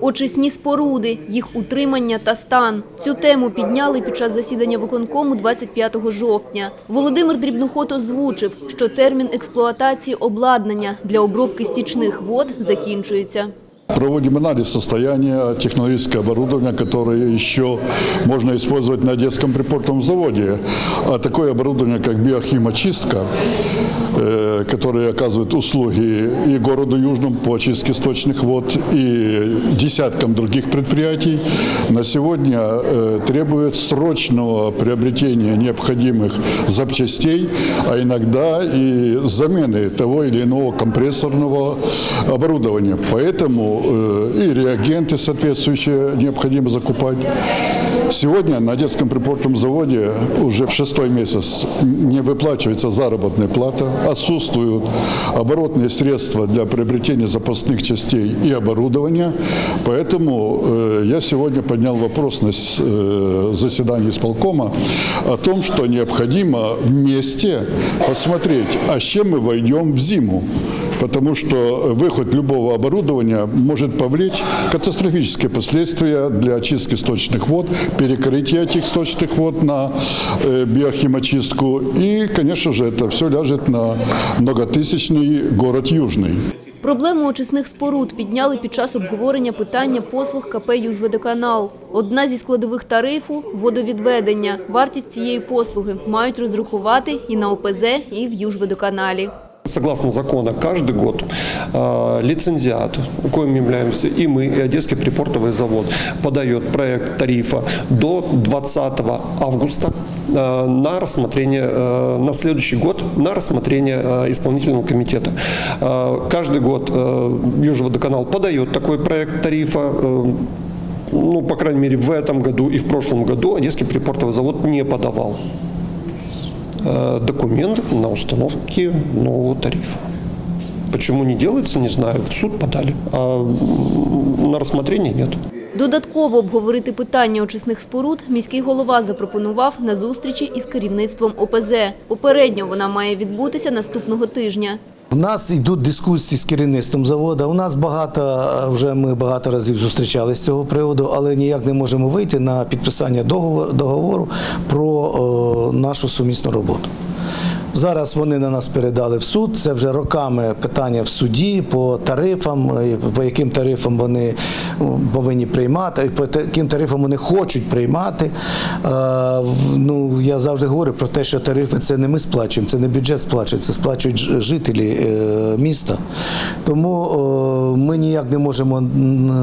Очисні споруди, їх утримання та стан. Цю тему підняли під час засідання виконкому 25 жовтня. Володимир Дрібноход озвучив, що термін експлуатації обладнання для обробки стічних вод закінчується. Проводим анализ состояния технологического оборудования, которое еще можно использовать на детском припортовом заводе. А такое оборудование, как биохимочистка, э, которое оказывает услуги и городу Южному по очистке сточных вод, и десяткам других предприятий, на сегодня э, требует срочного приобретения необходимых запчастей, а иногда и замены того или иного компрессорного оборудования. Поэтому э, и реагенты соответствующие необходимо закупать. Сегодня на детском припортовом заводе уже в шестой месяц не выплачивается заработная плата, отсутствуют оборотные средства для приобретения запасных частей и оборудования. Поэтому э, я сегодня поднял вопрос на с- э, заседании исполкома о том, что необходимо вместе посмотреть, а с чем мы войдем в зиму. Потому что выход любого оборудования может повлечь катастрофические последствия для очистки сточных вод, перекрытия этих сточных вод на э, биохимочистку. И, конечно же, это все ляжет на многотысячный город Южный. Проблему очисних споруд підняли під час обговорення питання послуг КП «Южводоканал». Одна зі складових тарифу – водовідведення. Вартість цієї послуги мають розрахувати і на ОПЗ, і в Южводоканалі. Согласно закону, каждый год э, лицензиат, коим являемся и мы, и Одесский припортовый завод, подает проект тарифа до 20 августа э, на рассмотрение э, на следующий год на рассмотрение э, исполнительного комитета. Каждый год э, Южводоканал подает такой проект тарифа. Ну, по крайней мере, в этом году и в прошлом году Одесский припортовый завод не подавал документ на установки нового тарифа. Почему не делается, не знаю. В суд подали, а на рассмотрение нет. Додатково обговорити питання очисних споруд міський голова запропонував на зустрічі із керівництвом ОПЗ. Попередньо вона має відбутися наступного тижня. У нас йдуть дискусії з керівництвом заводу. У нас багато вже ми багато разів зустрічалися з цього приводу, але ніяк не можемо вийти на підписання договору, про о, нашу сумісну роботу. Зараз вони на нас передали в суд. Це вже роками питання в суді по тарифам, е, по яким тарифам вони ну, повинні приймати, по яким тарифам вони хочуть приймати. Е, Ну я завжди говорю про те, що тарифи це не ми сплачуємо, це не бюджет сплачує, це сплачують жителі е, міста. Тому е, ми ніяк не можемо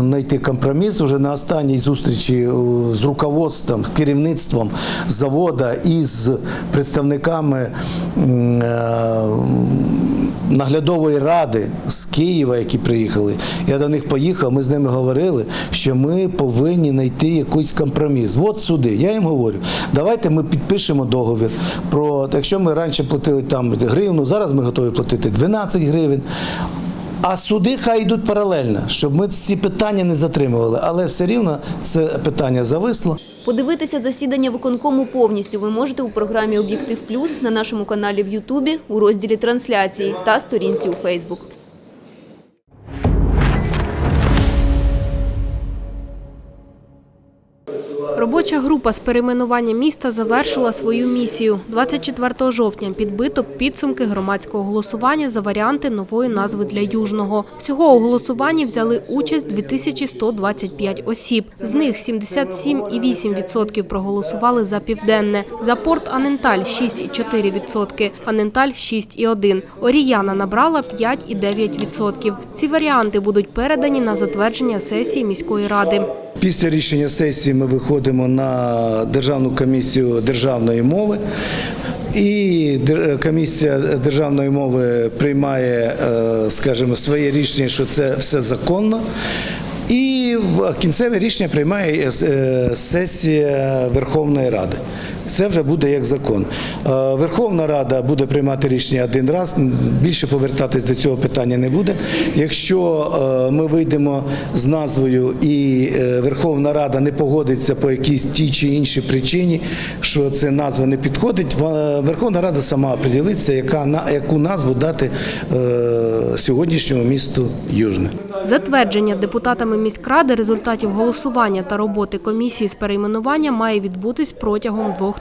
знайти компроміс. Уже на останній зустрічі е, з руководством, керівництвом завода і з представниками е, наглядової ради з Києва, які приїхали. Я до них поїхав. Ми з ними говорили, що ми повинні знайти якийсь компроміс. От суди. Я їм говорю, давайте ми підпишемо договір про якщо ми раніше платили там гривну, зараз ми готові платити 12 гривень. А суди хай йдуть паралельно, щоб ми ці питання не затримували. Але все рівно це питання зависло. Подивитися засідання виконкому повністю ви можете у програмі «Об'єктив Плюс» на нашому каналі в Ютубі у розділі трансляції та сторінці у Фейсбук. Робоча група з перейменування міста завершила свою місію. 24 жовтня підбито підсумки громадського голосування за варіанти нової назви для Южного. Всього у голосуванні взяли участь 2125 осіб. З них 77,8% проголосували за південне. За порт Аненталь 6,4%, Аненталь 6,1%. Оріяна набрала 5,9%. Ці варіанти будуть передані на затвердження сесії міської ради. Після рішення сесії ми виходимо на Державну комісію державної мови. І комісія державної мови приймає, е, скажімо, своє рішення, що це все законно. І кінцеве рішення приймає е, сесія Верховної Ради. Це вже буде як закон. Е, Верховна Рада буде приймати рішення один раз. Більше повертатись до цього питання не буде. Якщо е, ми вийдемо з назвою і е, Верховна Рада не погодиться по якійсь тій чи іншій причині, що ця назва не підходить, Верховна Рада сама определиться, яка на яку назву дати сьогоднішньому місту Южне. Затвердження депутатами міськради результатів голосування та роботи комісії з перейменування має відбутись протягом двох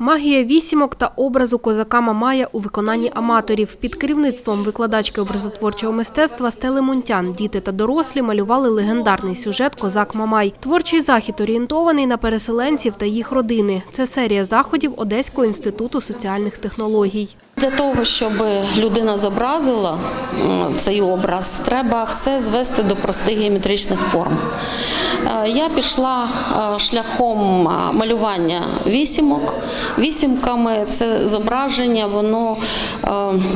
Магія вісімок та образу козака Мамая у виконанні аматорів. Під керівництвом викладачки образотворчого мистецтва Стели Мунтян діти та дорослі малювали легендарний сюжет Козак Мамай. Творчий захід орієнтований на переселенців та їх родини. Це серія заходів Одеського інституту соціальних технологій. Для того, щоб людина зобразила цей образ, треба все звести до простих геометричних форм. Е, Я пішла е, шляхом е, малювання вісімок. Вісімками це зображення, воно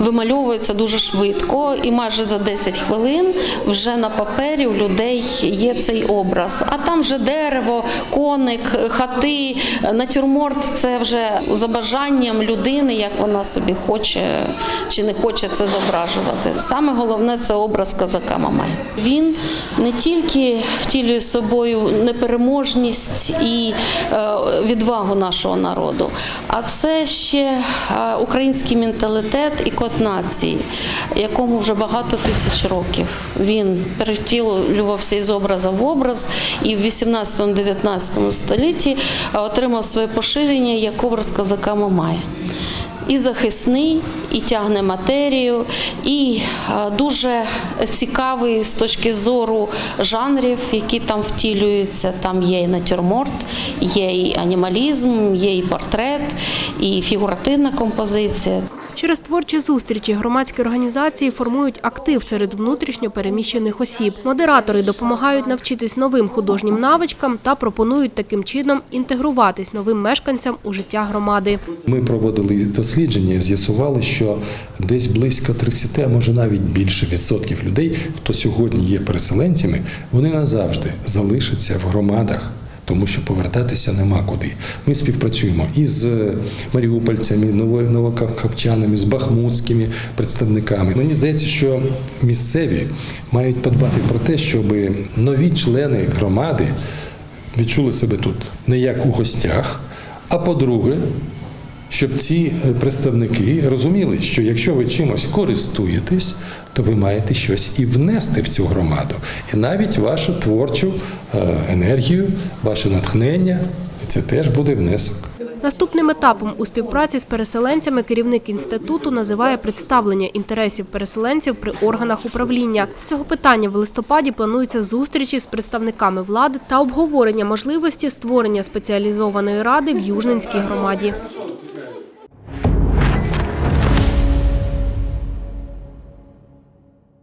вимальовується дуже швидко, і майже за 10 хвилин вже на папері у людей є цей образ. А там вже дерево, коник, хати, натюрморт це вже за бажанням людини, як вона собі хоче чи не хоче це зображувати. Саме головне це образ козака Мамая. Він не тільки втілює собою непереможність і е, відвагу нашого народу, а це ще е, український менталітет і код нації, якому вже багато тисяч років. Він перетілювався із образа в образ і в 18-19 столітті е, отримав своє поширення як образ козака Мамая і захисний, і тягне матерію, і е, дуже цікавий з точки зору жанрів, які там втілюються. Там є і натюрморт, є і анімалізм, є і портрет, і фігуративна композиція. Через творчі зустрічі громадські організації формують актив серед внутрішньо переміщених осіб. Модератори допомагають навчитись новим художнім навичкам та пропонують таким чином інтегруватись новим мешканцям у життя громади. Ми проводили дослідження, з'ясували, що десь близько 30, а може навіть більше відсотків людей, хто сьогодні є переселенцями, вони назавжди залишаться в громадах. Тому що повертатися нема куди. Ми співпрацюємо із е, маріупольцями, ново- новокахапчанами, з бахмутськими представниками. Мені здається, що місцеві мають подбати про те, щоб нові члени громади відчули себе тут не як у гостях, а по-друге, щоб ці е, представники розуміли, що якщо ви чимось користуєтесь, то ви маєте щось і внести в цю громаду, і навіть вашу творчу е, енергію, ваше натхнення, це теж буде внесок. Наступним етапом у співпраці з переселенцями керівник інституту називає представлення інтересів переселенців при органах управління. З цього питання в листопаді плануються зустрічі з представниками влади та обговорення можливості створення спеціалізованої ради в Южненській громаді.